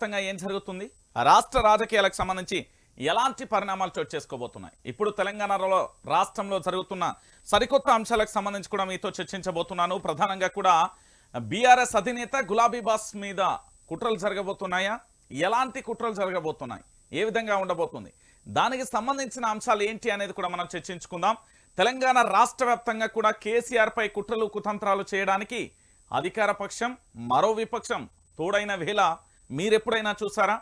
వ్యాప్తంగా ఏం జరుగుతుంది? రాష్ట్ర రాజకీయాలకు సంబంధించి ఎలాంటి పరిణామాలు చోటు చేసుకోబోతున్నాయి? ఇప్పుడు తెలంగాణలో రాష్ట్రంలో జరుగుతున్న సరికొత్త అంశాలకు సంబంధించి కూడా మీతో చర్చించబోతున్నాను. ప్రధానంగా కూడా బీఆర్ఎస్ అధినేత గులాబీ బాస్ మీద కుట్రలు జరగబోతున్నాయా? ఎలాంటి కుట్రలు జరగబోతున్నాయి? ఏ విధంగా ఉండబోతుంది? దానికి సంబంధించిన అంశాలు ఏంటి అనేది కూడా మనం చర్చించుకుందాం. తెలంగాణ రాష్ట్ర వ్యాప్తంగా కూడా కేసీఆర్ పై కుట్రలు కుతంత్రాలు చేయడానికి అధికార పక్షం మరో విపక్షం తోడైన వేళ మీరెప్పుడైనా చూసారా?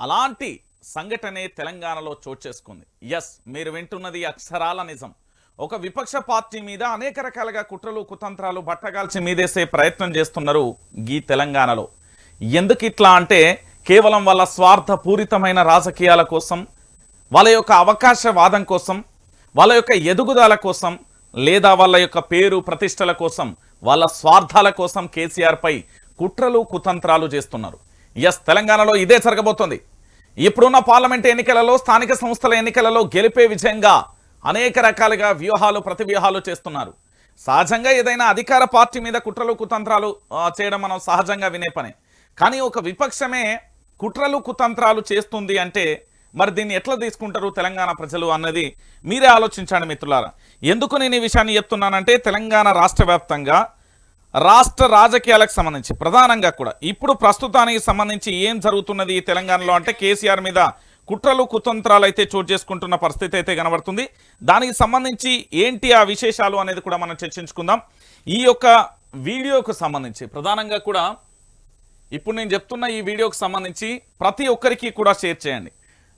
అలాంటి సంఘటనే తెలంగాణలో చోటు చేసుకుంది. ఎస్ మీరు వింటున్నది అక్షరాల నిజం. ఒక విపక్ష పార్టీ మీద అనేక రకాలుగా కుట్రలు కుతంత్రాలు బట్టగాల్చి మీదేసే ప్రయత్నం చేస్తున్నారు ఈ తెలంగాణలో. ఎందుకు ఇట్లా అంటే కేవలం వాళ్ళ స్వార్థపూరితమైన రాజకీయాల కోసం వాళ్ళ యొక్క అవకాశవాదం కోసం వాళ్ళ యొక్క ఎదుగుదల కోసం లేదా వాళ్ళ యొక్క పేరు ప్రతిష్టల కోసం వాళ్ళ స్వార్థాల కోసం కేసీఆర్పై కుట్రలు కుతంత్రాలు చేస్తున్నారు. ఎస్ తెలంగాణలో ఇదే జరగబోతోంది. ఇప్పుడున్న పార్లమెంట్ ఎన్నికలలో స్థానిక సంస్థల ఎన్నికలలో గెలిపే విజయంగా అనేక రకాలుగా వ్యూహాలు ప్రతివ్యూహాలు చేస్తున్నారు. సహజంగా ఏదైనా అధికార పార్టీ మీద కుట్రలు కుతంత్రాలు చేయడం మనం సహజంగా వినే పనే. కానీ ఒక విపక్షమే కుట్రలు కుతంత్రాలు చేస్తుంది అంటే మరి దీన్ని ఎట్లా తీసుకుంటారు తెలంగాణ ప్రజలు అన్నది మీరే ఆలోచించండి మిత్రులారా. ఎందుకు నేను ఈ విషయాన్ని చెప్తున్నానంటే తెలంగాణ రాష్ట్ర రాష్ట్ర రాజకీయాలకు సంబంధించి ప్రధానంగా కూడా. ఇప్పుడు ప్రస్తుతానికి సంబంధించి ఏం జరుగుతున్నది తెలంగాణలో అంటే కేసీఆర్ మీద కుట్రలు కుతంత్రాలు అయితే చోటు చేసుకుంటున్న పరిస్థితి అయితే కనబడుతుంది. దానికి సంబంధించి ఏంటి ఆ విశేషాలు అనేది కూడా మనం చర్చించుకుందాం. ఈ యొక్క వీడియోకు సంబంధించి ప్రధానంగా కూడా ఇప్పుడు నేను చెప్తున్న ఈ వీడియోకు సంబంధించి ప్రతి ఒక్కరికి కూడా షేర్ చేయండి.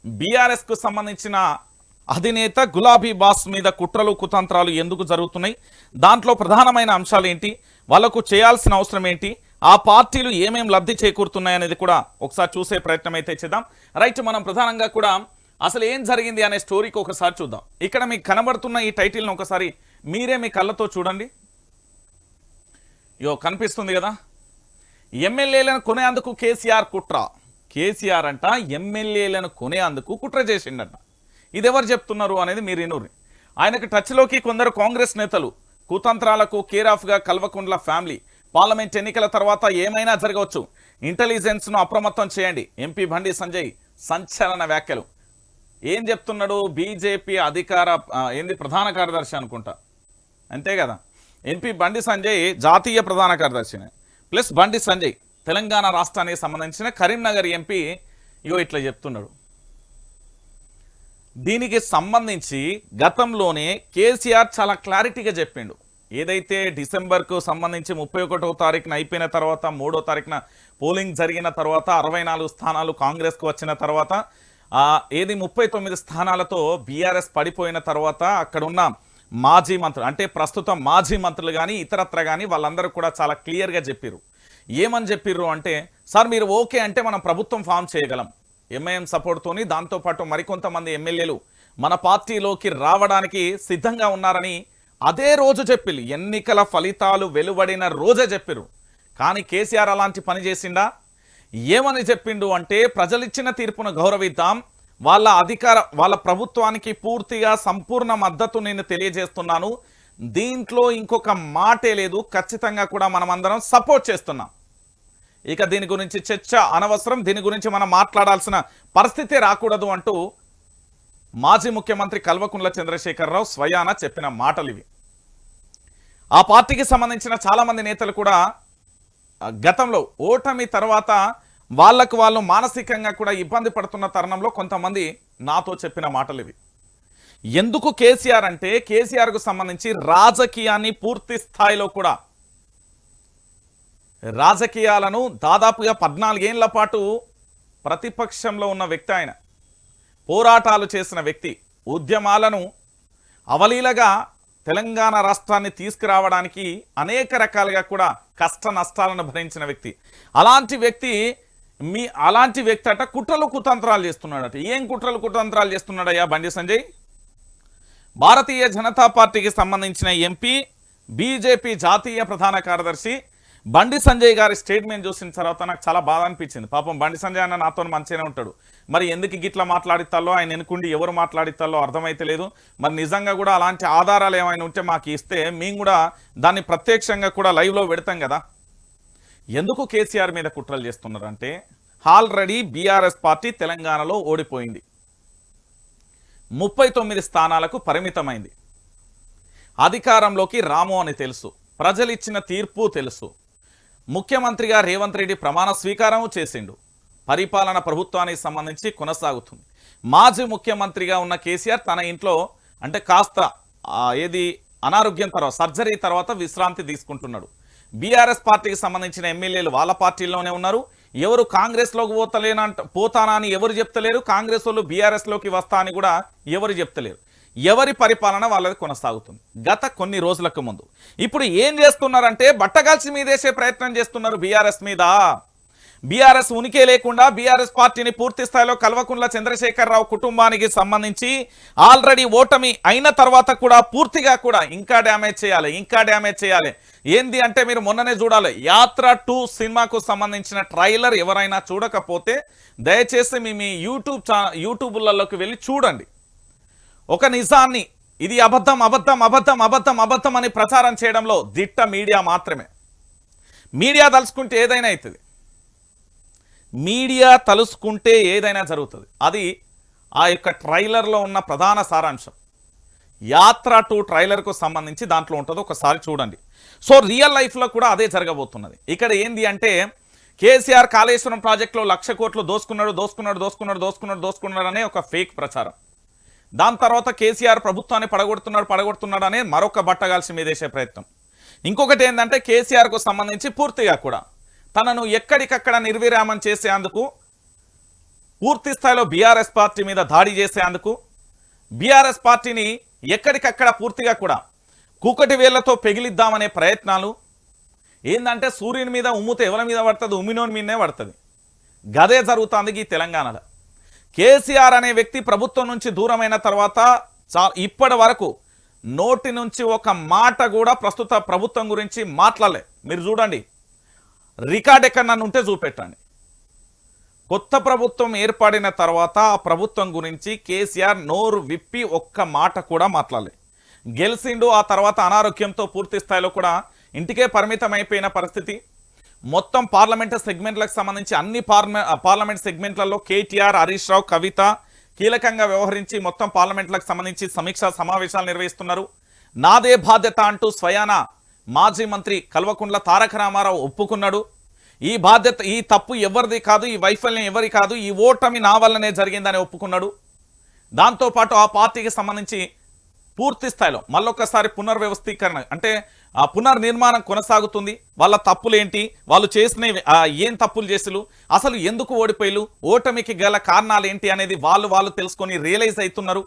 బీఆర్ఎస్కు సంబంధించిన అధినేత గులాబీ బాస్ మీద కుట్రలు కుతంత్రాలు ఎందుకు జరుగుతున్నాయి? దాంట్లో ప్రధానమైన అంశాలు ఏంటి? వాళ్ళకు చేయాల్సిన అవసరం ఏంటి? ఆ పార్టీలు ఏమేం లబ్ధి చేకూరుతున్నాయనేది కూడా ఒకసారి చూసే ప్రయత్నం అయితే చేద్దాం. రైట్ మనం ప్రధానంగా కూడా అసలు ఏం జరిగింది అనే స్టోరీకి ఒకసారి చూద్దాం. ఇక్కడ మీకు కనబడుతున్న ఈ టైటిల్ని ఒకసారి మీరే మీ కళ్ళతో చూడండి. యో కనిపిస్తుంది కదా? ఎమ్మెల్యేలను కొనేందుకు కేసీఆర్ కుట్ర. కేసీఆర్ అంట ఎమ్మెల్యేలను కొనేందుకు కుట్ర చేసిండట. ఇది ఎవరు చెప్తున్నారు అనేది మీరు ఇనూరి ఆయనకు టచ్లోకి కొందరు కాంగ్రెస్ నేతలు కుతంత్రాలకు కేరాఫ్గా కల్వకుండ్ల ఫ్యామిలీ. పార్లమెంట్ ఎన్నికల తర్వాత ఏమైనా జరగవచ్చు. ఇంటెలిజెన్స్ను అప్రమత్తం చేయండి. ఎంపీ బండి సంజయ్ సంచలన వ్యాఖ్యలు. ఏం చెప్తున్నాడు? బీజేపీ అధికార ఏంది? ప్రధాన కార్యదర్శి అనుకుంటా. అంతే కదా? ఎంపీ బండి సంజయ్ జాతీయ ప్రధాన కార్యదర్శిని. ప్లస్ బండి సంజయ్ తెలంగాణ రాష్ట్రానికి సంబంధించిన కరీంనగర్ ఎంపీ ఇగో ఇట్లా చెప్తున్నాడు. దీనికి సంబంధించి గతంలోనే కేసీఆర్ చాలా క్లారిటీగా చెప్పిండు. ఏదైతే డిసెంబర్కు సంబంధించి ముప్పై ఒకటో తారీఖున అయిపోయిన తర్వాత మూడో తారీఖున పోలింగ్ జరిగిన తర్వాత అరవై నాలుగు స్థానాలు కాంగ్రెస్కు వచ్చిన తర్వాత ఏది ముప్పై తొమ్మిది స్థానాలతో బీఆర్ఎస్ పడిపోయిన తర్వాత అక్కడున్న మాజీ మంత్రులు అంటే ప్రస్తుతం మాజీ మంత్రులు కానీ ఇతరత్ర కానీ వాళ్ళందరూ కూడా చాలా క్లియర్గా చెప్పారు ఏమని చెప్పిర్రు అంటే సార్ మీరు ఓకే అంటే మనం ప్రభుత్వం ఫామ్ చేయగలం. ఎంఐఎం సపోర్ట్తోని దాంతోపాటు మరికొంతమంది ఎమ్మెల్యేలు మన పార్టీలోకి రావడానికి సిద్ధంగా ఉన్నారని అదే రోజు చెప్పిరు ఎన్నికల ఫలితాలు వెలువడిన రోజే చెప్పిరు కానీ కేసీఆర్ అలాంటి పని చేసిండా? ఏమని చెప్పిండు అంటే ప్రజలిచ్చిన తీర్పును గౌరవిద్దాం. వాళ్ళ అధికార వాళ్ళ ప్రభుత్వానికి పూర్తిగా సంపూర్ణ మద్దతు నేను తెలియజేస్తున్నాను. దీంట్లో ఇంకొక మాటే లేదు. ఖచ్చితంగా కూడా మనమందరం సపోర్ట్ చేస్తున్నాం. ఇక దీని గురించి చర్చ అనవసరం. దీని గురించి మనం మాట్లాడాల్సిన పరిస్థితి రాకూడదు అంటూ మాజీ ముఖ్యమంత్రి కల్వకుంట్ల చంద్రశేఖరరావు స్వయాన చెప్పిన మాటలు ఇవి. ఆ పార్టీకి సంబంధించిన చాలామంది నేతలు కూడా గతంలో ఓటమి తర్వాత వాళ్ళకు వాళ్ళు మానసికంగా కూడా ఇబ్బంది పడుతున్న తరుణంలో కొంతమంది నాతో చెప్పిన మాటలు ఇవి. ఎందుకు కేసీఆర్ అంటే కేసీఆర్కు సంబంధించి రాజకీయాన్ని పూర్తి స్థాయిలో కూడా రాజకీయాలను దాదాపుగా పద్నాలుగేళ్ళ పాటు ప్రతిపక్షంలో ఉన్న వ్యక్తి ఆయన. పోరాటాలు చేసిన వ్యక్తి. ఉద్యమాలను అవలీలగా తెలంగాణ రాష్ట్రాన్ని తీసుకురావడానికి అనేక రకాలుగా కూడా కష్ట నష్టాలను భరించిన వ్యక్తి. అలాంటి వ్యక్తి మీ అలాంటి వ్యక్తి అట కుట్రలు కుతంత్రాలు చేస్తున్నాడట. ఏం కుట్రలు కుతంత్రాలు చేస్తున్నాడయ్యా బండి సంజయ్? భారతీయ జనతా పార్టీకి సంబంధించిన ఎంపీ బీజేపీ జాతీయ ప్రధాన కార్యదర్శి బండి సంజయ్ గారి స్టేట్మెంట్ చూసిన తర్వాత నాకు చాలా బాధ అనిపించింది. పాపం బండి సంజయ్ అన్న నాతో మంచిగానే ఉంటాడు. మరి ఎందుకు గిట్లా మాట్లాడితాలో ఆయన ఎనుకుండి ఎవరు మాట్లాడితాలో అర్థమైతే లేదు. మరి నిజంగా కూడా అలాంటి ఆధారాలు ఏమైనా ఉంటే మాకు ఇస్తే మేము కూడా దాన్ని ప్రత్యక్షంగా కూడా లైవ్లో పెడతాం కదా. ఎందుకు కేసీఆర్ మీద కుట్రలు చేస్తున్నారంటే ఆల్రెడీ బీఆర్ఎస్ పార్టీ తెలంగాణలో ఓడిపోయింది. ముప్పై తొమ్మిది స్థానాలకు పరిమితమైంది. అధికారంలోకి రాము అని తెలుసు. ప్రజలిచ్చిన తీర్పు తెలుసు. ముఖ్యమంత్రిగా రేవంత్ రెడ్డి ప్రమాణ స్వీకారం చేసిండు. పరిపాలన ప్రభుత్వానికి సంబంధించి కొనసాగుతుంది. మాజీ ముఖ్యమంత్రిగా ఉన్న కేసీఆర్ తన ఇంట్లో అంటే కాస్త ఏది అనారోగ్యం తర్వాత సర్జరీ తర్వాత విశ్రాంతి తీసుకుంటున్నాడు. బీఆర్ఎస్ పార్టీకి సంబంధించిన ఎమ్మెల్యేలు వాళ్ళ పార్టీలోనే ఉన్నారు. ఎవరు కాంగ్రెస్లోకి పోతలేనంట పోతానా అని ఎవరు చెప్తలేరు. కాంగ్రెస్ వాళ్ళు బీఆర్ఎస్లోకి వస్తా అని కూడా ఎవరు చెప్తలేరు. ఎవరి పరిపాలన వాళ్ళది కొనసాగుతుంది. గత కొన్ని రోజులకు ముందు. ఇప్పుడు ఏం చేస్తున్నారంటే బట్టగాల్చి మీదేసే ప్రయత్నం చేస్తున్నారు బీఆర్ఎస్ మీద. బీఆర్ఎస్ ఉనికి లేకుండా బీఆర్ఎస్ పార్టీని పూర్తి స్థాయిలో కల్వకుంట్ల చంద్రశేఖరరావు కుటుంబానికి సంబంధించి ఆల్రెడీ ఓటమి అయిన తర్వాత కూడా పూర్తిగా కూడా ఇంకా డ్యామేజ్ చేయాలి ఇంకా డ్యామేజ్ చేయాలి. ఏంది అంటే మీరు మొన్ననే చూడాలి యాత్ర టూ సినిమాకు సంబంధించిన ట్రైలర్ ఎవరైనా చూడకపోతే దయచేసి మీ మీ యూట్యూబ్ ఛా యూట్యూబ్లలోకి వెళ్ళి చూడండి. ఒక నిజాన్ని ఇది అబద్ధం అబద్ధం అబద్ధం అబద్ధం అబద్ధం అని ప్రచారం చేయడంలో దిట్ట మీడియా మాత్రమే. మీడియా తలుచుకుంటే ఏదైనా అవుతుంది. మీడియా తలుసుకుంటే ఏదైనా జరుగుతుంది. అది ఆ యొక్క ట్రైలర్లో ఉన్న ప్రధాన సారాంశం. యాత్ర టు ట్రైలర్కు సంబంధించి దాంట్లో ఉంటుంది. ఒకసారి చూడండి. సో రియల్ లైఫ్లో కూడా అదే జరగబోతున్నది. ఇక్కడ ఏంది అంటే కేసీఆర్ కాళేశ్వరం ప్రాజెక్టులో లక్ష కోట్లు దోసుకున్నాడు దోసుకున్నాడు దోసుకున్నాడు దోసుకున్నాడు దోసుకున్నాడు అనే ఒక ఫేక్ ప్రచారం. దాని తర్వాత కేసీఆర్ ప్రభుత్వాన్ని పడగొడుతున్నాడు పడగొడుతున్నాడు అనే మరొక బట్టగాల్సి మీదేసే ప్రయత్నం. ఇంకొకటి ఏంటంటే కేసీఆర్కు సంబంధించి పూర్తిగా కూడా తనను ఎక్కడికక్కడ నిర్విరామం చేసేందుకు పూర్తి స్థాయిలో బీఆర్ఎస్ పార్టీ మీద దాడి చేసేందుకు బీఆర్ఎస్ పార్టీని ఎక్కడికక్కడ పూర్తిగా కూడా కూకటి వేళ్ళతో పెగిలిద్దామనే ప్రయత్నాలు ఏందంటే సూర్యుని మీద ఉమ్ముతే ఎవరి మీద పడుతుంది? ఉమ్మినోని మీదనే పడుతుంది. గదే జరుగుతుంది ఈ తెలంగాణలో. కేసీఆర్ అనే వ్యక్తి ప్రభుత్వం నుంచి దూరమైన తర్వాత ఇప్పటి వరకు నోటి నుంచి ఒక మాట కూడా ప్రస్తుత ప్రభుత్వం గురించి మాట్లాడలే. మీరు చూడండి. రికార్డ్ ఎక్కడ నన్ను ఉంటే చూపెట్టండి. కొత్త ప్రభుత్వం ఏర్పడిన తర్వాత ఆ ప్రభుత్వం గురించి కేసీఆర్ నోరు విప్పి ఒక్క మాట కూడా మాట్లాడలే. గెలిచిండు ఆ తర్వాత అనారోగ్యంతో పూర్తి స్థాయిలో కూడా ఇంటికే పరిమితం అయిపోయిన పరిస్థితి. మొత్తం పార్లమెంట్ సెగ్మెంట్లకు సంబంధించి అన్ని పార్లమె పార్లమెంట్ సెగ్మెంట్లలో కేటీఆర్ హరీష్ రావు కవిత కీలకంగా వ్యవహరించి మొత్తం పార్లమెంట్లకు సంబంధించి సమీక్షా సమావేశాలు నిర్వహిస్తున్నారు. నాదే బాధ్యత అంటూ స్వయాన మాజీ మంత్రి కల్వకుంట్ల తారక రామారావు ఒప్పుకున్నాడు. ఈ బాధ్యత ఈ తప్పు ఎవరిది కాదు ఈ వైఫల్యం ఎవరి కాదు ఈ ఓటమి నా వల్లనే జరిగిందని ఒప్పుకున్నాడు. దాంతోపాటు ఆ పార్టీకి సంబంధించి పూర్తి స్థాయిలో మళ్ళొకసారి పునర్వ్యవస్థీకరణ అంటే ఆ పునర్నిర్మాణం కొనసాగుతుంది. వాళ్ళ తప్పులేంటి? వాళ్ళు చేసిన ఏం తప్పులు చేసిలు అసలు ఎందుకు ఓడిపోయిలు ఓటమికి గల కారణాలు ఏంటి అనేది వాళ్ళు వాళ్ళు తెలుసుకొని రియలైజ్ అవుతున్నారు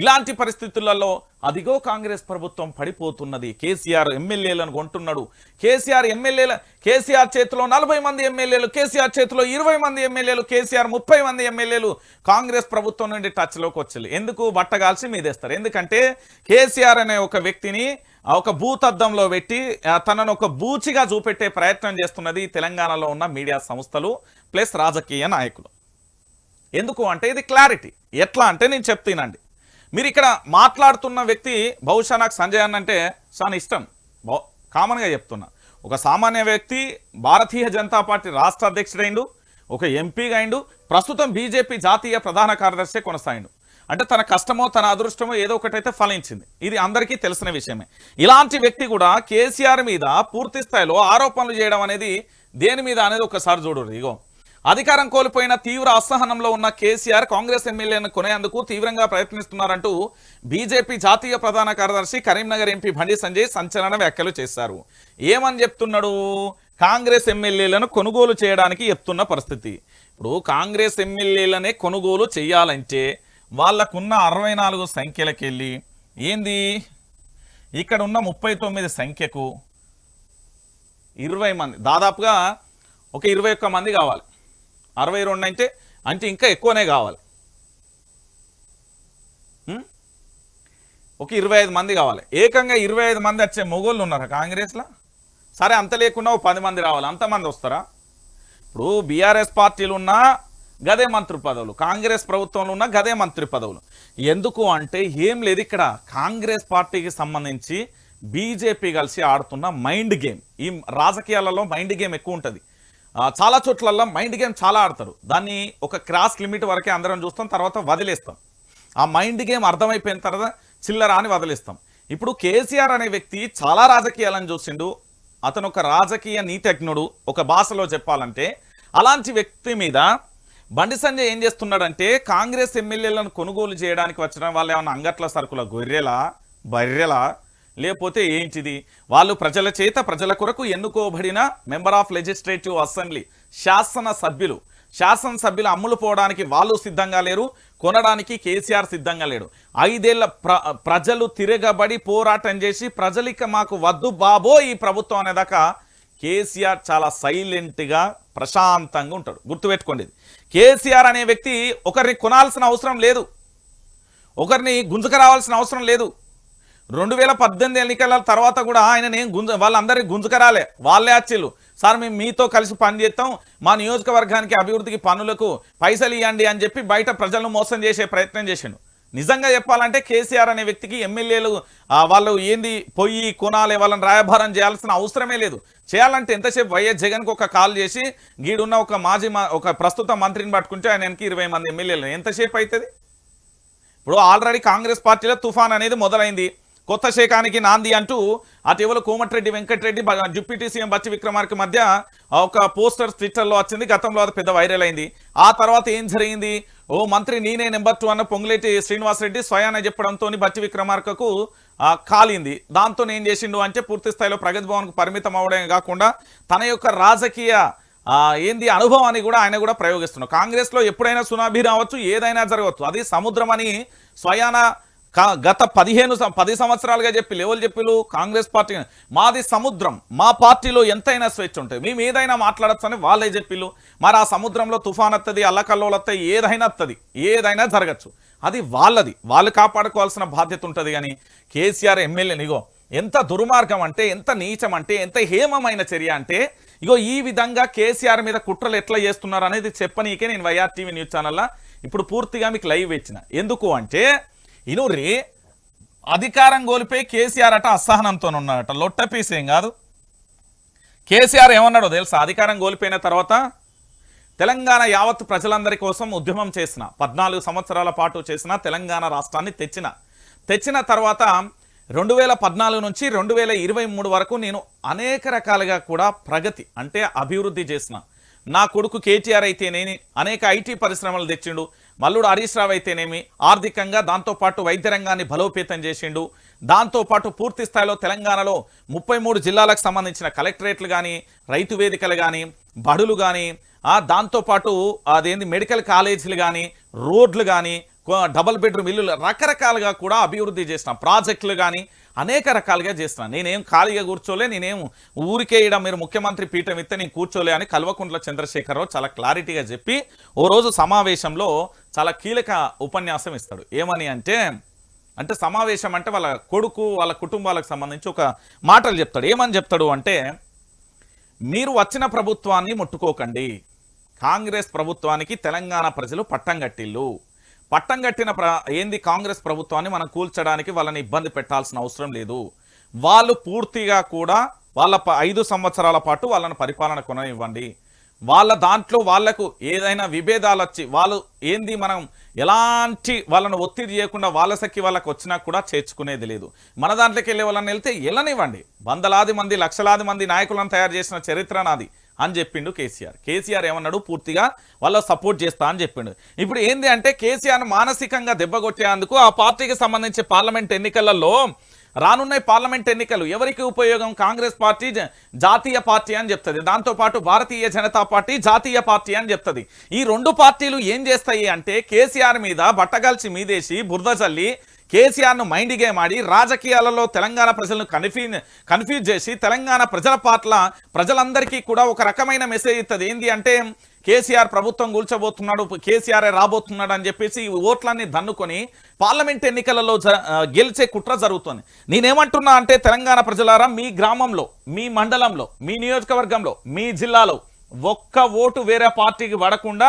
ఇలాంటి పరిస్థితులలో అదిగో కాంగ్రెస్ ప్రభుత్వం పడిపోతున్నది. కేసీఆర్ ఎమ్మెల్యేలను కొంటున్నాడు. కేసీఆర్ ఎమ్మెల్యేల కేసీఆర్ చేతిలో నలభై మంది ఎమ్మెల్యేలు కేసీఆర్ చేతిలో ఇరవై మంది ఎమ్మెల్యేలు కేసీఆర్ ముప్పై మంది ఎమ్మెల్యేలు కాంగ్రెస్ ప్రభుత్వం నుండి టచ్లోకి వచ్చారు ఎందుకు? బట్టగాల్సి మీదేస్తారు. ఎందుకంటే కేసీఆర్ అనే ఒక వ్యక్తిని ఒక భూతద్దంలో పెట్టి తనను ఒక బూచిగా చూపెట్టే ప్రయత్నం చేస్తున్నది తెలంగాణలో ఉన్న మీడియా సంస్థలు ప్లస్ రాజకీయ నాయకులు. ఎందుకు అంటే ఇది క్లారిటీ. ఎట్లా అంటే నేను చెప్తానండి మీరు ఇక్కడ మాట్లాడుతున్న వ్యక్తి బహుశా నాకు సంజయ్ అన్న అంటే చాలా ఇష్టం. కామన్గా చెప్తున్నా. ఒక సామాన్య వ్యక్తి భారతీయ జనతా పార్టీ రాష్ట్ర అధ్యక్షుడైండు ఒక ఎంపీగా అయిండు ప్రస్తుతం బీజేపీ జాతీయ ప్రధాన కార్యదర్శి కొనసాగిండు. అంటే తన కష్టమో తన అదృష్టమో ఏదో ఒకటైతే ఫలించింది. ఇది అందరికీ తెలిసిన విషయమే. ఇలాంటి వ్యక్తి కూడా కేసీఆర్ మీద పూర్తి స్థాయిలో ఆరోపణలు చేయడం అనేది దేని మీద అనేది ఒకసారి చూడరు ఇగో. అధికారం కోల్పోయిన తీవ్ర అసహనంలో ఉన్న కేసీఆర్ కాంగ్రెస్ ఎమ్మెల్యేను కొనేందుకు తీవ్రంగా ప్రయత్నిస్తున్నారంటూ బీజేపీ జాతీయ ప్రధాన కార్యదర్శి కరీంనగర్ ఎంపీ బండి సంజయ్ సంచలన వ్యాఖ్యలు చేశారు. ఏమని చెప్తున్నాడు? కాంగ్రెస్ ఎమ్మెల్యేలను కొనుగోలు చేయడానికి చెప్తున్న పరిస్థితి. ఇప్పుడు కాంగ్రెస్ ఎమ్మెల్యేలనే కొనుగోలు చేయాలంటే వాళ్ళకున్న అరవై నాలుగు సంఖ్యలకెళ్ళి ఏంది? ఇక్కడ ఉన్న ముప్పై తొమ్మిది సంఖ్యకు ఇరవై మంది దాదాపుగా ఒక ఇరవై ఒక్క మంది కావాలి. అరవై రెండు అంటే అంటే ఇంకా ఎక్కువనే కావాలి. ఒక ఇరవై ఐదు మంది కావాలి. ఏకంగా ఇరవై ఐదు మంది వచ్చే మొగోళ్ళు ఉన్నారా కాంగ్రెస్లో? సరే అంత లేకుండా ఓ పది మంది రావాలి. అంతమంది వస్తారా? ఇప్పుడు బీఆర్ఎస్ పార్టీలు ఉన్నా గదే మంత్రి పదవులు. కాంగ్రెస్ ప్రభుత్వంలో ఉన్న గదే మంత్రి పదవులు. ఎందుకు అంటే ఏం లేదు ఇక్కడ. కాంగ్రెస్ పార్టీకి సంబంధించి బీజేపీ కలిసి ఆడుతున్న మైండ్ గేమ్. ఈ రాజకీయాలలో మైండ్ గేమ్ ఎక్కువ ఉంటుంది. చాలా చోట్లల్లో మైండ్ గేమ్ చాలా ఆడతారు. దాన్ని ఒక క్రాస్ లిమిట్ వరకే అందరం చూస్తాం తర్వాత వదిలేస్తాం. ఆ మైండ్ గేమ్ అర్థమైపోయిన తర్వాత చిల్లర అని వదిలేస్తాం. ఇప్పుడు కేసీఆర్ అనే వ్యక్తి చాలా రాజకీయాలను చూసిండు. అతను ఒక రాజకీయ నీతిజ్ఞుడు. ఒక భాషలో చెప్పాలంటే అలాంటి వ్యక్తి మీద బండి సంజయ్ ఏం చేస్తున్నాడంటే కాంగ్రెస్ ఎమ్మెల్యేలను కొనుగోలు చేయడానికి వచ్చిన వాళ్ళు ఏమన్నా అంగట్ల సరుకుల గొర్రెల బర్రెల లేకపోతే ఏంటిది? వాళ్ళు ప్రజల చేత ప్రజల కొరకు ఎన్నుకోబడిన మెంబర్ ఆఫ్ లెజిస్లేటివ్ అసెంబ్లీ శాసన సభ్యులు. శాసనసభ్యులు అమ్ములు పోవడానికి వాళ్ళు సిద్ధంగా లేరు కొనడానికి కేసీఆర్ సిద్ధంగా లేడు. ఐదేళ్ళ ప్ర ప్రజలు తిరగబడి పోరాటం చేసి ప్రజలిక మాకు వద్దు బాబో ఈ ప్రభుత్వం అనేదాకా కేసీఆర్ చాలా సైలెంట్గా ప్రశాంతంగా ఉంటాడు. గుర్తుపెట్టుకోండి. కేసీఆర్ అనే వ్యక్తి ఒకరిని కొనాల్సిన అవసరం లేదు. ఒకరిని గుంజుకు రావాల్సిన అవసరం లేదు. రెండు వేల పద్దెనిమిది ఎన్నికల తర్వాత కూడా ఆయన నేను గుంజ వాళ్ళందరికీ గుంజుకరాలే. వాళ్ళే వచ్చిళ్ళు సార్ మేము మీతో కలిసి పనిచేస్తాం మా నియోజకవర్గానికి అభివృద్ధికి పనులకు పైసలు ఇవ్వండి అని చెప్పి బయట ప్రజలను మోసం చేసే ప్రయత్నం చేసిండు. నిజంగా చెప్పాలంటే కేసీఆర్ అనే వ్యక్తికి ఎమ్మెల్యేలు వాళ్ళు ఏంది పొయ్యి కొనాలి వాళ్ళని రాయభారం చేయాల్సిన అవసరమే లేదు. చేయాలంటే ఎంతసేపు వైఎస్ జగన్కి ఒక కాల్ చేసి గీడున్న ఒక మాజీ ఒక ప్రస్తుత మంత్రిని పట్టుకుంటే ఆయనకి ఇరవై మంది ఎమ్మెల్యేలు. ఎంతసేపు అవుతుంది ఇప్పుడు ఆల్రెడీ కాంగ్రెస్ పార్టీలో తుఫాన్ అనేది మొదలైంది. కొత్త శేఖానికి నాంది అంటూ అటీవల కోమటిరెడ్డి వెంకటరెడ్డి డిప్యూటీ సీఎం బచ్చి విక్రమార్క మధ్య ఒక పోస్టర్ ట్విట్టర్లో వచ్చింది. గతంలో అది పెద్ద వైరల్ అయింది. ఆ తర్వాత ఏం జరిగింది? ఓ మంత్రి నేనే నెంబర్ టూ అన్న పొంగులేటి శ్రీనివాసరెడ్డి స్వయాన చెప్పడంతో బచ్చి విక్రమార్కకు కాలింది. దాంతో ఏం చేసిండు అంటే పూర్తి స్థాయిలో ప్రగతి భవన్కు పరిమితం అవడమే కాకుండా తన యొక్క రాజకీయ ఏంది అనుభవాన్ని కూడా ఆయన కూడా ప్రయోగిస్తున్నారు కాంగ్రెస్లో ఎప్పుడైనా సునాభి రావచ్చు ఏదైనా జరగవచ్చు. అది సముద్రం అని స్వయాన గత పదిహేను పది సంవత్సరాలుగా చెప్పి లేవలు చెప్పిలు కాంగ్రెస్ పార్టీ మాది సముద్రం. మా పార్టీలో ఎంతైనా స్వేచ్ఛ ఉంటుంది. మేము ఏదైనా మాట్లాడచ్చు అని వాళ్ళే చెప్పిళ్ళు మరి ఆ సముద్రంలో తుఫాన్ వస్తుంది అల్లకల్లోలు వస్తాయి ఏదైనా వస్తుంది ఏదైనా జరగచ్చు. అది వాళ్ళది. వాళ్ళు కాపాడుకోవాల్సిన బాధ్యత ఉంటుంది కానీ కేసీఆర్ ఎమ్మెల్యే నిగో ఎంత దుర్మార్గం అంటే ఎంత నీచం అంటే ఎంత హేమమైన చర్య అంటే ఇగో ఈ విధంగా కేసీఆర్ మీద కుట్రలు ఎట్లా చేస్తున్నారు అనేది చెప్పనీకే నేను వైఆర్ టీవీ న్యూస్ ఛానల్లో ఇప్పుడు పూర్తిగా మీకు లైవ్ ఇచ్చిన. ఎందుకు అంటే ఇనూరి అధికారం కోల్పోయి కేసీఆర్ అట అసహనంతో ఉన్నాడట లొట్టపీస్ ఏం కాదు. కేసీఆర్ ఏమన్నాడో తెలుసా? అధికారం కోల్పోయిన తర్వాత తెలంగాణ యావత్ ప్రజలందరి కోసం ఉద్యమం చేసిన పద్నాలుగు సంవత్సరాల పాటు చేసిన తెలంగాణ రాష్ట్రాన్ని తెచ్చిన. తెచ్చిన తర్వాత రెండు వేల పద్నాలుగు నుంచి రెండు వేల ఇరవై మూడు వరకు నేను అనేక రకాలుగా కూడా ప్రగతి అంటే అభివృద్ధి చేసిన. నా కొడుకు కేటీఆర్ అయితేనేమి అనేక ఐటీ పరిశ్రమలు తెచ్చిండు. మల్లుడు హరీష్ రావు అయితేనేమి ఆర్థికంగా దాంతోపాటు వైద్య రంగాన్ని బలోపేతం చేసిండు. దాంతోపాటు పూర్తి స్థాయిలో తెలంగాణలో ముప్పై మూడు జిల్లాలకు సంబంధించిన కలెక్టరేట్లు కానీ రైతు వేదికలు కానీ బడులు కానీ దాంతోపాటు అదేంది మెడికల్ కాలేజీలు కానీ రోడ్లు కానీ డబల్ బెడ్రూమ్ ఇల్లులు రకరకాలుగా కూడా అభివృద్ధి చేసిన ప్రాజెక్టులు కానీ అనేక రకాలుగా చేస్తున్నాను. నేనేం ఖాళీగా కూర్చోలే నేనేం ఊరికే ఇడ మీరు ముఖ్యమంత్రి పీఠం ఇస్తే నేను కూర్చోలే అని కల్వకుంట్ల చంద్రశేఖరరావు చాలా క్లారిటీగా చెప్పి ఓ రోజు సమావేశంలో చాలా కీలక ఉపన్యాసం ఇస్తాడు. ఏమని అంటే అంటే సమావేశం అంటే వాళ్ళ కొడుకు వాళ్ళ కుటుంబాలకు సంబంధించి ఒక మాటలు చెప్తాడు. ఏమని చెప్తాడు అంటే మీరు వచ్చిన ప్రభుత్వాన్ని ముట్టుకోకండి. కాంగ్రెస్ ప్రభుత్వానికి తెలంగాణ ప్రజలు పట్టం కట్టిల్లు. పట్టం కట్టిన ప్ర ఏంది కాంగ్రెస్ ప్రభుత్వాన్ని మనం కూల్చడానికి వాళ్ళని ఇబ్బంది పెట్టాల్సిన అవసరం లేదు. వాళ్ళు పూర్తిగా కూడా వాళ్ళ ఐదు సంవత్సరాల పాటు వాళ్ళని పరిపాలన కొననివ్వండి. వాళ్ళ దాంట్లో వాళ్ళకు ఏదైనా విభేదాలు వచ్చి వాళ్ళు ఏంది మనం ఎలాంటి వాళ్ళని ఒత్తిడి చేయకుండా వాళ్ళ సఖి వాళ్ళకి వచ్చినా కూడా చేర్చుకునేది లేదు. మన దాంట్లోకి వెళ్ళే వాళ్ళని వెళ్తే వెళ్ళనివ్వండి. వందలాది మంది లక్షలాది మంది నాయకులను తయారు చేసిన చరిత్ర నాది. అని చెప్పిండు కేసీఆర్. కేసీఆర్ ఏమన్నాడు? పూర్తిగా వాళ్ళ సపోర్ట్ చేస్తా అని చెప్పిండు. ఇప్పుడు ఏంది అంటే కేసీఆర్ మానసికంగా దెబ్బకొట్టేందుకు ఆ పార్టీకి సంబంధించి పార్లమెంట్ ఎన్నికలలో రానున్న పార్లమెంట్ ఎన్నికలు. ఎవరికి ఉపయోగం? కాంగ్రెస్ పార్టీ జాతీయ పార్టీ అని చెప్తుంది. దాంతోపాటు భారతీయ జనతా పార్టీ జాతీయ పార్టీ అని చెప్తుంది. ఈ రెండు పార్టీలు ఏం చేస్తాయి అంటే కేసీఆర్ మీద బట్టగాల్చి మీదేసి బురద చల్లి కేసీఆర్ను మైండ్ గేమ్ ఆడి రాజకీయాలలో తెలంగాణ ప్రజలను కన్ఫ్యూజ్ కన్ఫ్యూజ్ చేసి తెలంగాణ ప్రజల పట్ల ప్రజలందరికీ కూడా ఒక రకమైన మెసేజ్ ఇస్తుంది ఏంది అంటే కేసీఆర్ ప్రభుత్వం కూల్చబోతున్నాడు కేసీఆర్ రాబోతున్నాడు అని చెప్పేసి ఓట్లన్నీ దన్నుకొని పార్లమెంట్ ఎన్నికలలో జ- గెలిచే కుట్ర జరుగుతుంది. నేనేమంటున్నా అంటే తెలంగాణ ప్రజలారా మీ గ్రామంలో మీ మండలంలో మీ నియోజకవర్గంలో మీ జిల్లాలో ఒక్క ఓటు వేరే పార్టీకి పడకుండా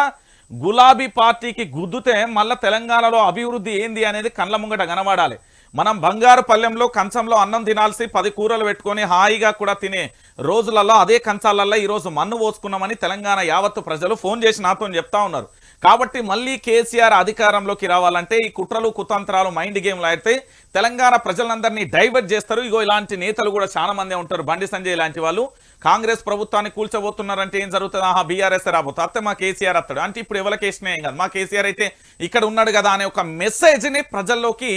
గులాబీ పార్టీకి గుద్దుతే మళ్ళీ తెలంగాణలో అభివృద్ధి ఏంది అనేది కళ్ళ ముంగట కనబడాలి. మనం బంగారు పల్లెంలో కంచంలో అన్నం తినాల్సి పది కూరలు పెట్టుకొని హాయిగా కూడా తినే రోజులలో అదే కంచాలల్లో ఈరోజు మన్ను పోసుకున్నామని తెలంగాణ యావత్తు ప్రజలు ఫోన్ చేసి నాతో చెప్తా ఉన్నారు. కాబట్టి మళ్ళీ కేసీఆర్ అధికారంలోకి రావాలంటే ఈ కుట్రలు కుతంత్రాలు మైండ్ గేమ్లు అయితే తెలంగాణ ప్రజలందరినీ డైవర్ట్ చేస్తారు. ఇగో ఇలాంటి నేతలు కూడా చాలా మందే ఉంటారు. బండి సంజయ్ లాంటి వాళ్ళు. కాంగ్రెస్ ప్రభుత్వాన్ని కూల్చబోతున్నారంటే ఏం జరుగుతుంది? ఆహా బీఆర్ఎస్ రాబోతుంది అత్తే మా కేసీఆర్ అత్తాడు. అంటే ఇప్పుడు ఎవరికి కేసునే ఏం కాదు. మా కేసీఆర్ అయితే ఇక్కడ ఉన్నాడు కదా అనే ఒక మెసేజ్ని ప్రజల్లోకి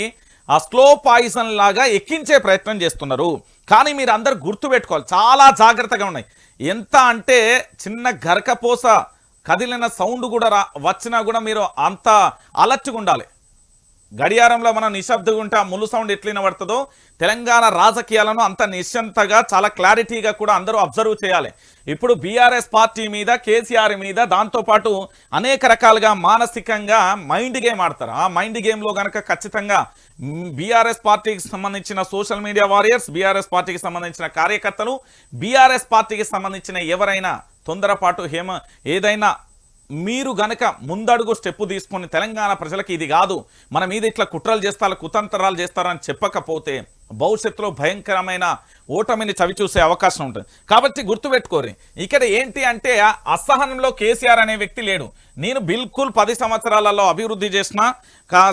ఆ స్లో పాయిజన్ లాగా ఎక్కించే ప్రయత్నం చేస్తున్నారు. కానీ మీరు అందరు గుర్తుపెట్టుకోవాలి చాలా జాగ్రత్తగా ఉన్నాయి. ఎంత అంటే చిన్న గరకపోస కదిలిన సౌండ్ కూడా రా వచ్చినా కూడా మీరు అంత అలర్ట్గా ఉండాలి. గడియారంలో మనం నిశ్శబ్దంగా ఉంటే ఆ ముళ్ళు సౌండ్ ఎట్లయినా పడుతుందో? తెలంగాణ రాజకీయాలను అంత నిశ్చంతగా చాలా క్లారిటీగా కూడా అందరూ అబ్జర్వ్ చేయాలి. ఇప్పుడు బీఆర్ఎస్ పార్టీ మీద కేసీఆర్ మీద దాంతోపాటు అనేక రకాలుగా మానసికంగా మైండ్ గేమ్ ఆడతారు. ఆ మైండ్ గేమ్లో కనుక ఖచ్చితంగా బీఆర్ఎస్ పార్టీకి సంబంధించిన సోషల్ మీడియా వారియర్స్ బీఆర్ఎస్ పార్టీకి సంబంధించిన కార్యకర్తలు బీఆర్ఎస్ పార్టీకి సంబంధించిన ఎవరైనా తొందరపాటు హేమ ఏదైనా మీరు గనక ముందడుగు స్టెప్ తీసుకొని తెలంగాణ ప్రజలకి ఇది కాదు మన మీద ఇట్లా కుట్రలు చేస్తారు కుతంత్రాలు చేస్తారని చెప్పకపోతే భవిష్యత్తులో భయంకరమైన ఓటమిని చవి చూసే అవకాశం ఉంటుంది. కాబట్టి గుర్తుపెట్టుకోరి ఇక్కడ ఏంటి అంటే అసహనంలో కేసీఆర్ అనే వ్యక్తి లేడు. నేను బిల్కుల్ పది సంవత్సరాలలో అభివృద్ధి చేసిన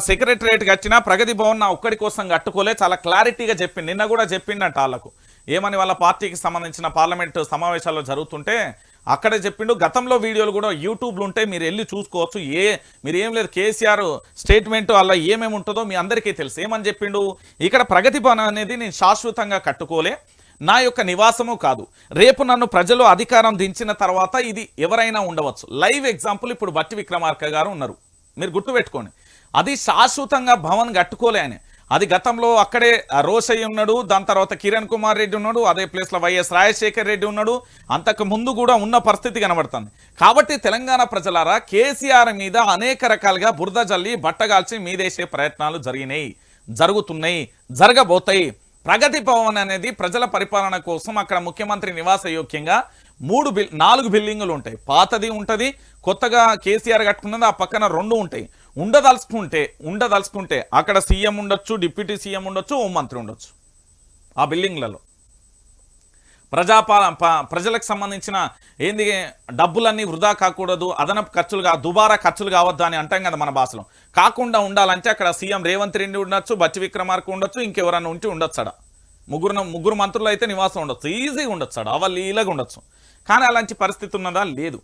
సెక్రటరేట్ కట్టిన ప్రగతి భవన్ నా ఒక్కడి కోసం కట్టుకోలే చాలా క్లారిటీగా చెప్పింది. నిన్న కూడా చెప్పిండంట వాళ్ళకు ఏమని వాళ్ళ పార్టీకి సంబంధించిన పార్లమెంటు సమావేశాల్లో జరుగుతుంటే అక్కడే చెప్పిండు. గతంలో వీడియోలు కూడా యూట్యూబ్లో ఉంటే మీరు వెళ్ళి చూసుకోవచ్చు. ఏ మీరు ఏం లేదు కేసీఆర్ స్టేట్మెంట్ అలా ఏమేమి ఉంటుందో మీ అందరికీ తెలుసు. ఏమని చెప్పిండు? ఇక్కడ ప్రగతి భవన్ అనేది నేను శాశ్వతంగా కట్టుకోలే. నా యొక్క నివాసము కాదు. రేపు నన్ను ప్రజలు అధికారం దించిన తర్వాత ఇది ఎవరైనా ఉండవచ్చు. లైవ్ ఎగ్జాంపుల్ ఇప్పుడు బట్టి విక్రమార్క గారు ఉన్నారు. మీరు గుర్తుపెట్టుకోండి. అది శాశ్వతంగా భవన్ కట్టుకోలే అని. అది గతంలో అక్కడే రోసయ్య ఉన్నాడు దాని తర్వాత కిరణ్ కుమార్ రెడ్డి ఉన్నాడు అదే ప్లేస్లో వైఎస్ రాజశేఖర్ రెడ్డి ఉన్నాడు. అంతకు ముందు కూడా ఉన్న పరిస్థితి కనబడుతుంది. కాబట్టి తెలంగాణ ప్రజలారా కేసీఆర్ మీద అనేక రకాలుగా బురద జల్లి బట్టగాల్చి మీదేసే ప్రయత్నాలు జరిగినాయి జరుగుతున్నాయి జరగబోతాయి. ప్రగతి భవన్ అనేది ప్రజల పరిపాలన కోసం అక్కడ ముఖ్యమంత్రి నివాస యోగ్యంగా మూడు బిల్ నాలుగు బిల్డింగులు ఉంటాయి. పాతది ఉంటుంది కొత్తగా కేసీఆర్ కట్టుకున్నది ఆ పక్కన రెండు ఉంటాయి. ఉండదలుచుకుంటే ఉండదలుచుకుంటే అక్కడ సీఎం ఉండొచ్చు డిప్యూటీ సీఎం ఉండొచ్చు హోంమంత్రి ఉండొచ్చు. ఆ బిల్డింగ్లలో. ప్రజాపాల ప్రజలకు సంబంధించిన ఏంది డబ్బులన్నీ వృధా కాకూడదు అదనపు ఖర్చులు కా దుబారా ఖర్చులు కావద్దు అని అంటాం కదా మన భాషలో కాకుండా ఉండాలంటే అక్కడ సీఎం రేవంత్ రెడ్డి ఉండొచ్చు బచ్చి విక్రమార్క ఉండొచ్చు ఇంకెవరన్నా ఉంటే ఉండొచ్చు అక్కడ. ముగ్గురు ముగ్గురు మంత్రులు అయితే నివాసం ఉండొచ్చు ఈజీగా ఉండొచ్చు అక్కడ అవలీలగా ఉండొచ్చు. కానీ అలాంటి పరిస్థితి ఉన్నదా? లేదు.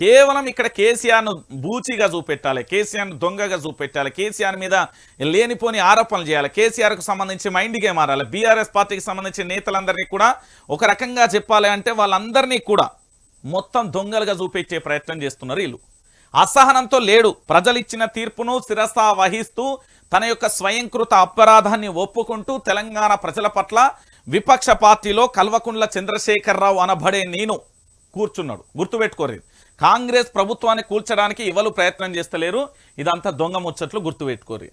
కేవలం ఇక్కడ కేసీఆర్ను బూచిగా చూపెట్టాలి కేసీఆర్ను దొంగగా చూపెట్టాలి కేసీఆర్ మీద లేనిపోని ఆరోపణలు చేయాలి కేసీఆర్కు సంబంధించి మైండ్ గేమ్ ఆడాలి బీఆర్ఎస్ పార్టీకి సంబంధించిన నేతలందరినీ కూడా ఒక రకంగా చెప్పాలి అంటే వాళ్ళందరినీ కూడా మొత్తం దొంగలుగా చూపెట్టే ప్రయత్నం చేస్తున్నారు వీళ్ళు. అసహనంతో లేడు ప్రజలిచ్చిన తీర్పును శిరస వహిస్తూ తన యొక్క స్వయంకృత అపరాధాన్ని ఒప్పుకుంటూ తెలంగాణ ప్రజల పట్ల విపక్ష పార్టీలో కల్వకుంట్ల చంద్రశేఖరరావు అనబడే నేను కూర్చున్నాడు. గుర్తుపెట్టుకోరు కాంగ్రెస్ ప్రభుత్వాన్ని కూల్చడానికి ఇవ్వలు ప్రయత్నం చేస్తలేరు. ఇదంతా దొంగ ముచ్చట్లు గుర్తుపెట్టుకోరు.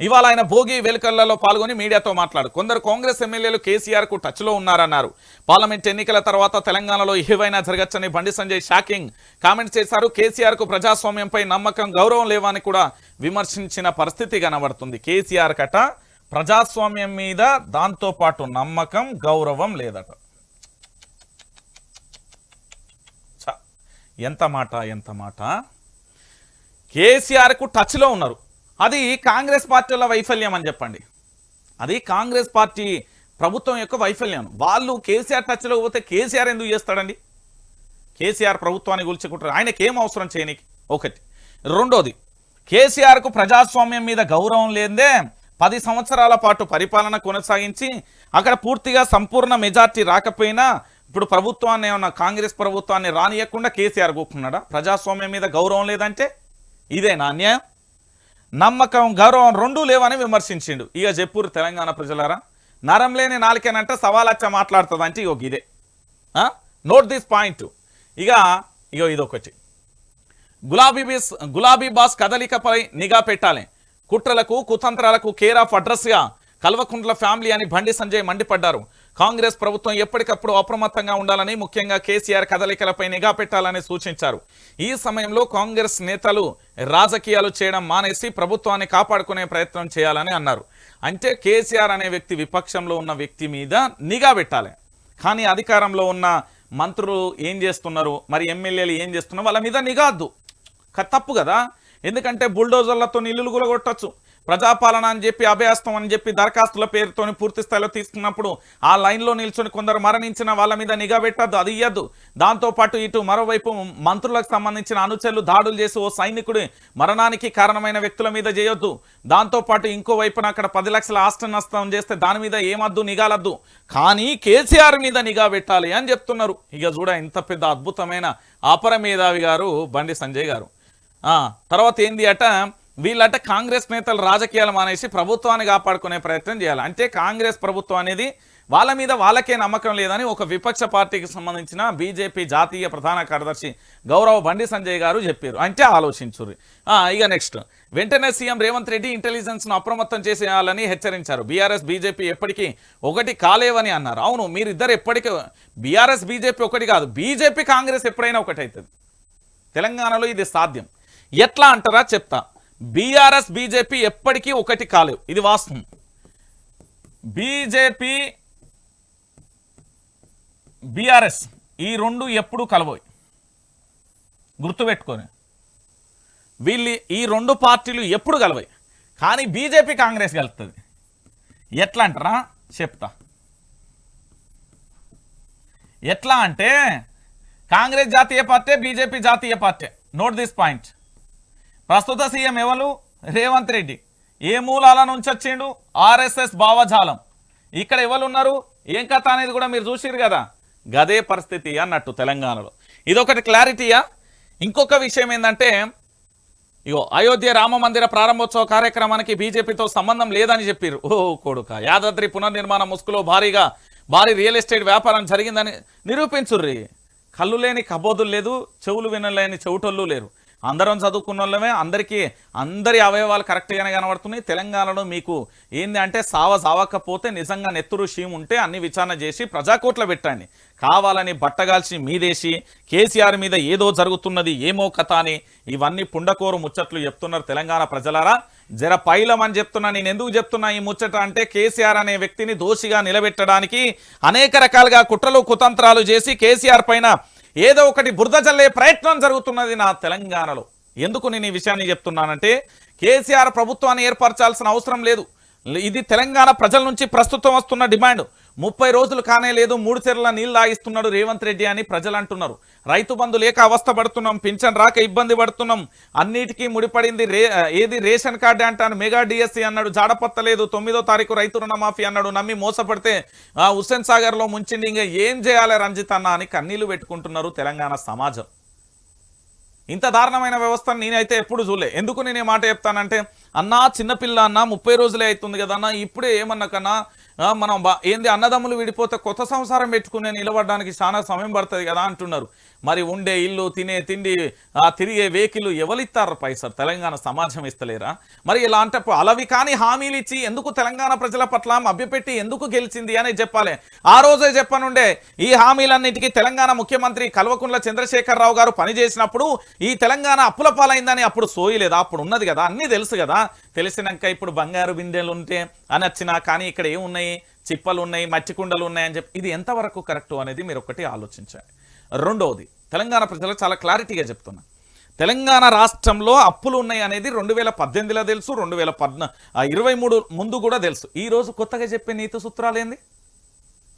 ఇవాళ ఆయన భోగి వేడుకలలో పాల్గొని మీడియాతో మాట్లాడు. కొందరు కాంగ్రెస్ ఎమ్మెల్యేలు కేసీఆర్కు టచ్లో ఉన్నారన్నారు. పార్లమెంట్ ఎన్నికల తర్వాత తెలంగాణలో ఏవైనా జరగచ్చని బండి సంజయ్ షాకింగ్ కామెంట్ చేశారు. కేసీఆర్కు ప్రజాస్వామ్యంపై నమ్మకం గౌరవం లేవని కూడా విమర్శించిన పరిస్థితి కనబడుతుంది. కేసీఆర్ కట ప్రజాస్వామ్యం మీద దాంతో పాటు నమ్మకం గౌరవం లేదట. ఎంత మాట ఎంత మాట? కేసీఆర్కు టచ్లో ఉన్నారు. అది కాంగ్రెస్ పార్టీల వైఫల్యం అని చెప్పండి. అది కాంగ్రెస్ పార్టీ ప్రభుత్వం యొక్క వైఫల్యం. వాళ్ళు కేసీఆర్ టచ్లో పోతే కేసీఆర్ ఎందుకు చేస్తాడండి? కేసీఆర్ ప్రభుత్వాన్ని గుల్చుకుంటారు. ఆయనకి ఏం అవసరం చేయనికి? ఒకటి. రెండోది కేసీఆర్కు ప్రజాస్వామ్యం మీద గౌరవం లేదే పది సంవత్సరాల పాటు పరిపాలన కొనసాగించి అక్కడ పూర్తిగా సంపూర్ణ మెజార్టీ రాకపోయినా ఇప్పుడు ప్రభుత్వాన్ని ఏమన్నా కాంగ్రెస్ ప్రభుత్వాన్ని రానియకుండా కేసీఆర్ కూకున్నాడా? ప్రజాస్వామ్యం మీద గౌరవం లేదంటే ఇదేనా అన్యాయం? నమ్మకం గౌరవం రెండూ లేవని విమర్శించిండు. ఇక చెప్పురు తెలంగాణ ప్రజలారా నరం లేని నాలుకేనంటే సవాలచ్చ మాట్లాడుతుంది ఇగో ఇదే నోట్ దిస్ పాయింట్ ఇక ఇగో ఇదొకటి. గులాబీ బీస్ గులాబీ బాస్ కదలికపై నిఘా పెట్టాలి. కుట్రలకు కుతంత్రాలకు కేర్ ఆఫ్ అడ్రస్గా కల్వకుంట్ల ఫ్యామిలీ అని బండి సంజయ్ మండిపడ్డారు. కాంగ్రెస్ ప్రభుత్వం ఎప్పటికప్పుడు అప్రమత్తంగా ఉండాలని ముఖ్యంగా కేసీఆర్ కదలికలపై నిఘా పెట్టాలని సూచించారు. ఈ సమయంలో కాంగ్రెస్ నేతలు రాజకీయాలు చేయడం మానేసి ప్రభుత్వాన్ని కాపాడుకునే ప్రయత్నం చేయాలని అన్నారు. అంటే కేసీఆర్ అనే వ్యక్తి విపక్షంలో ఉన్న వ్యక్తి మీద నిఘా పెట్టాలి. కానీ అధికారంలో ఉన్న మంత్రులు ఏం చేస్తున్నారు? మరి ఎమ్మెల్యేలు ఏం చేస్తున్నారు? వాళ్ళ మీద నిఘాద్దు క- తప్పు కదా. ఎందుకంటే బుల్డోజర్లతో ఇల్లులు కూడా కొట్టచ్చు ప్రజాపాలన అని చెప్పి అభయాస్తం అని చెప్పి దరఖాస్తుల పేరుతోని పూర్తి స్థాయిలో తీసుకున్నప్పుడు ఆ లైన్లో నిల్చొని కొందరు మరణించిన వాళ్ళ మీద నిఘా పెట్టద్దు అది ఇయ్యద్దు. దాంతోపాటు ఇటు మరోవైపు మంత్రులకు సంబంధించిన అనుచరులు దాడులు చేసి ఓ సైనికుడి మరణానికి కారణమైన వ్యక్తుల మీద చేయొద్దు. దాంతోపాటు ఇంకో వైపున అక్కడ పది లక్షల ఆస్తి నష్టం చేస్తే దాని మీద ఏమద్దు నిఘాలద్దు. కానీ కేసీఆర్ మీద నిఘా పెట్టాలి అని చెప్తున్నారు. ఇక చూడ ఇంత పెద్ద అద్భుతమైన అపర మేధావి గారు బండి సంజయ్ గారు. ఆ, తర్వాత ఏంది అట వీళ్ళంటే కాంగ్రెస్ నేతలు రాజకీయాలు మానేసి ప్రభుత్వాన్ని కాపాడుకునే ప్రయత్నం చేయాలి. అంటే కాంగ్రెస్ ప్రభుత్వం అనేది వాళ్ళ మీద వాళ్ళకే నమ్మకం లేదని ఒక విపక్ష పార్టీకి సంబంధించిన బీజేపీ జాతీయ ప్రధాన కార్యదర్శి గౌరవ బండి సంజయ్ గారు చెప్పారు. అంటే ఆలోచించుర్రి. ఆ, ఇక నెక్స్ట్. వెంటనే సీఎం రేవంత్ రెడ్డి ఇంటెలిజెన్స్ను అప్రమత్తం చేసేయాలని హెచ్చరించారు. బీఆర్ఎస్ బీజేపీ ఎప్పటికీ ఒకటి కాలేవని అన్నారు. అవును మీరిద్దరు ఎప్పటికీ బీఆర్ఎస్ బీజేపీ ఒకటి కాదు. బీజేపీ కాంగ్రెస్ ఎప్పుడైనా ఒకటవుతుంది తెలంగాణలో ఇది సాధ్యం. ఎట్లా అంటారా చెప్తా. బీఆర్ఎస్ బీజేపీ ఎప్పటికీ ఒకటి కాలేవు. ఇది వాస్తవం. బీజేపీ బీఆర్ఎస్ ఈ రెండు ఎప్పుడు కలవోయి గుర్తుపెట్టుకొని. వీళ్ళు ఈ రెండు పార్టీలు ఎప్పుడు కలవాయి కానీ బీజేపీ కాంగ్రెస్ కలుస్తుంది ఎట్లా అంటారా? చెప్తా. ఎట్లా అంటే కాంగ్రెస్ జాతీయ పార్టీ బీజేపీ జాతీయ పార్టీ. నోట్ దిస్ పాయింట్ ప్రస్తుత సీఎం ఎవరు? రేవంత్ రెడ్డి. ఏ మూలాల నుంచి వచ్చిండు? ఆర్ఎస్ఎస్ భావజాలం. ఇక్కడ ఎవరు ఉన్నారు ఏం కథ అనేది కూడా మీరు చూసిరు కదా. గదే పరిస్థితి అన్నట్టు తెలంగాణలో. ఇదొకటి క్లారిటీయా? ఇంకొక విషయం ఏంటంటే ఇగో అయోధ్య రామ మందిర ప్రారంభోత్సవ కార్యక్రమానికి బీజేపీతో సంబంధం లేదని చెప్పారు ఓ కొడుక యాదాద్రి పునర్నిర్మాణ ముసుగులో భారీగా భారీ రియల్ ఎస్టేట్ వ్యాపారం జరిగిందని నిరూపించుర్రి. కళ్ళు లేని కబోదులు లేదు చెవులు వినలేని చెవుటోళ్ళు లేరు. అందరం చదువుకున్న వాళ్ళమే అందరికీ అందరి అవయవాలు కరెక్ట్గానే కనబడుతున్నాయి. తెలంగాణలో మీకు ఏంది అంటే సావ సావకపోతే నిజంగా నెత్తురు షీమ్ ఉంటే అన్ని విచారణ చేసి ప్రజాకోట్ల పెట్టండి. కావాలని బట్టగాల్చి మీదేసి కేసీఆర్ మీద ఏదో జరుగుతున్నది ఏమో కథ అని ఇవన్నీ పుండకోరు ముచ్చట్లు చెప్తున్నారు తెలంగాణ ప్రజలారా. జర పైలం అని చెప్తున్నా నేను ఎందుకు చెప్తున్నా ఈ ముచ్చట అంటే కేసీఆర్ అనే వ్యక్తిని దోషిగా నిలబెట్టడానికి అనేక రకాలుగా కుట్రలు కుతంత్రాలు చేసి కేసీఆర్ పైన ఏదో ఒకటి బురద జల్లే ప్రయత్నం జరుగుతున్నది నా తెలంగాణలో. ఎందుకు నేను ఈ విషయాన్ని చెప్తున్నానంటే కేసీఆర్ ప్రభుత్వాన్ని ఏర్పరచాల్సిన అవసరం లేదు. ఇది తెలంగాణ ప్రజల నుంచి ప్రస్తుతం వస్తున్న డిమాండ్. ముప్పై రోజులు కానే లేదు మూడు చెర్ల నీళ్ళు తాగిస్తున్నాడు రేవంత్ రెడ్డి అని ప్రజలు అంటున్నారు రైతు బంధు లేక అవస్థ పడుతున్నాం పింఛన్ రాక ఇబ్బంది పడుతున్నాం. అన్నిటికీ ముడిపడింది రే ఏది రేషన్ కార్డు అంటాను మెగా డిఎస్సీ అన్నాడు జాడపత్తలేదు తొమ్మిదో తారీఖు రైతు రుణమాఫీ అన్నాడు నమ్మి మోసపడితే హుస్సేన్ సాగర్లో ముంచింది ఇంకా ఏం చేయాలి రంజిత్ అన్న అని కన్నీళ్ళు పెట్టుకుంటున్నారు తెలంగాణ సమాజం. ఇంత దారుణమైన వ్యవస్థను నేనైతే ఎప్పుడు చూడలే. ఎందుకు నేను ఏ మాట చెప్తానంటే అన్నా చిన్నపిల్ల అన్న ముప్పై రోజులే అవుతుంది కదా అన్న ఇప్పుడే ఏమన్నా కన్నా మనం బా- ఏంది అన్నదమ్ములు విడిపోతే కొత్త సంసారం పెట్టుకునే నిలబడడానికి చాలా సమయం పడుతుంది కదా అంటున్నారు. మరి ఉండే ఇల్లు తినే తిండి తిరిగే వెహికల్ ఎవరిస్తారు పైసలు తెలంగాణ సమాజం ఇస్తలేరా? మరి ఇలాంటప్పుడు అలవి కాని హామీలు ఇచ్చి ఎందుకు తెలంగాణ ప్రజల పట్ల మభ్యపెట్టి ఎందుకు గెలిచింది అని చెప్పాలి. ఆ రోజే చెప్పనుండే ఈ హామీలన్నిటికీ తెలంగాణ ముఖ్యమంత్రి కల్వకుంట్ల చంద్రశేఖరరావు గారు పనిచేసినప్పుడు ఈ తెలంగాణ అప్పుల పాలైందని అప్పుడు సోయలేదా? అప్పుడు ఉన్నది కదా అన్నీ తెలుసు కదా. తెలిసినాక ఇప్పుడు బంగారు బిందెలు ఉంటే అని వచ్చినా కానీ ఇక్కడ ఏమున్నాయి? చిప్పలు ఉన్నాయి మట్టి కుండలు ఉన్నాయి అని చెప్పి ఇది ఎంతవరకు కరెక్ట్ అనేది మీరు ఒకటి ఆలోచించండి. రెండవది తెలంగాణ ప్రజలకు చాలా క్లారిటీగా చెప్తున్నా. తెలంగాణ రాష్ట్రంలో అప్పులు ఉన్నాయి అనేది రెండు వేల పద్దెనిమిదిలో తెలుసు రెండు వేల పద్నా ఇరవై మూడు ముందు కూడా తెలుసు. ఈ రోజు కొత్తగా చెప్పే నీతి సూత్రాలు ఏంది?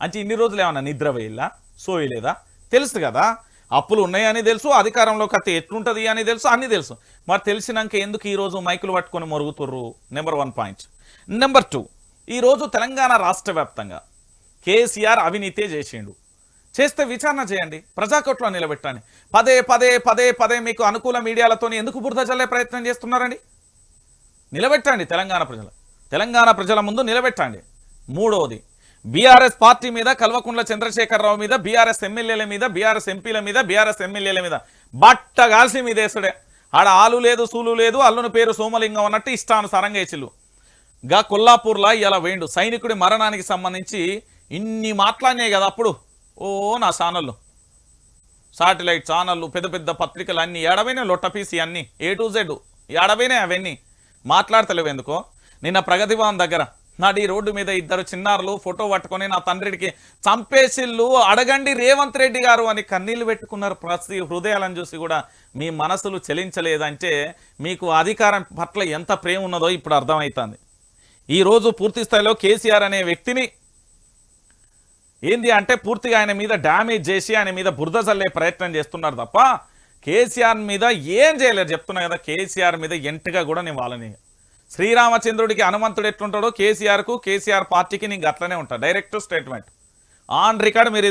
అంటే ఇన్ని రోజులు ఏమన్నా నిద్ర వేయలా సోయలేదా? తెలుసు కదా. అప్పులు ఉన్నాయని తెలుసు అధికారంలోకి అత్తే ఎట్లుంటుంది అని తెలుసు అన్ని తెలుసు. మరి తెలిసినాక ఎందుకు ఈరోజు మైకులు పట్టుకొని మొరుగుతుర్రు? Number one point number two ఈరోజు తెలంగాణ రాష్ట్ర వ్యాప్తంగా కేసీఆర్ అవినీతే చేసిండు. చేస్తే విచారణ చేయండి ప్రజాకోట్లో నిలబెట్టండి. పదే పదే పదే పదే మీకు అనుకూల మీడియాలతో ఎందుకు బురద చల్లే ప్రయత్నం చేస్తున్నారండి? నిలబెట్టండి తెలంగాణ ప్రజలు. తెలంగాణ ప్రజల ముందు నిలబెట్టండి. మూడవది బీఆర్ఎస్ పార్టీ మీద కల్వకుంట్ల చంద్రశేఖరరావు మీద బీఆర్ఎస్ ఎమ్మెల్యేల మీద బీఆర్ఎస్ ఎంపీల మీద బీఆర్ఎస్ ఎమ్మెల్యేల మీద బట్టగాల్సి మీ దేశుడే. ఆడ ఆలు లేదు సూలు లేదు అల్లుని పేరు సోమలింగం అన్నట్టు ఇష్టానుసారంగా ఇచ్చిల్లు గా కొల్లాపూర్లా ఇలా వేయండు సైనికుడి మరణానికి సంబంధించి ఇన్ని మాట్లాడినాయి కదా అప్పుడు. ఓ నా ఛానళ్ళు సాటిలైట్ ఛానళ్ళు పెద్ద పెద్ద పత్రికలు అన్నీ ఏడవైనా లొట్టపీసి అన్ని. ఏ టు జెడ్ ఏడవైనా అవన్నీ. మాట్లాడతలేవు ఎందుకో? నిన్న ప్రగతిభవన్ దగ్గర నాడు ఈ రోడ్డు మీద ఇద్దరు చిన్నారులు ఫోటో పట్టుకొని నా తండ్రికి చంపేసిల్లు అడగండి రేవంత్ రెడ్డి గారు అని కన్నీళ్ళు పెట్టుకున్నారు ప్రతి హృదయాలను చూసి కూడా మీ మనసులు చెలించలేదంటే మీకు అధికారం పట్ల ఎంత ప్రేమ ఉన్నదో ఇప్పుడు అర్థమవుతుంది. ఈరోజు పూర్తి స్థాయిలో కేసీఆర్ అనే వ్యక్తిని ఏంది అంటే పూర్తిగా ఆయన మీద డ్యామేజ్ చేసి ఆయన మీద బురద చల్లే ప్రయత్నం చేస్తున్నారు తప్ప కేసీఆర్ మీద ఏం చేయలేరు. చెప్తున్నా కదా కేసీఆర్ మీద ఎంటగా కూడా నేను వాళ్ళని శ్రీరామచంద్రుడికి హనుమంతుడు ఎట్లుంటాడో కేసీఆర్కు కేసీఆర్ పార్టీకి నీకు అట్లనే ఉంటాడు డైరెక్ట్ స్టేట్మెంట్ ఆన్ రికార్డ్ మీరు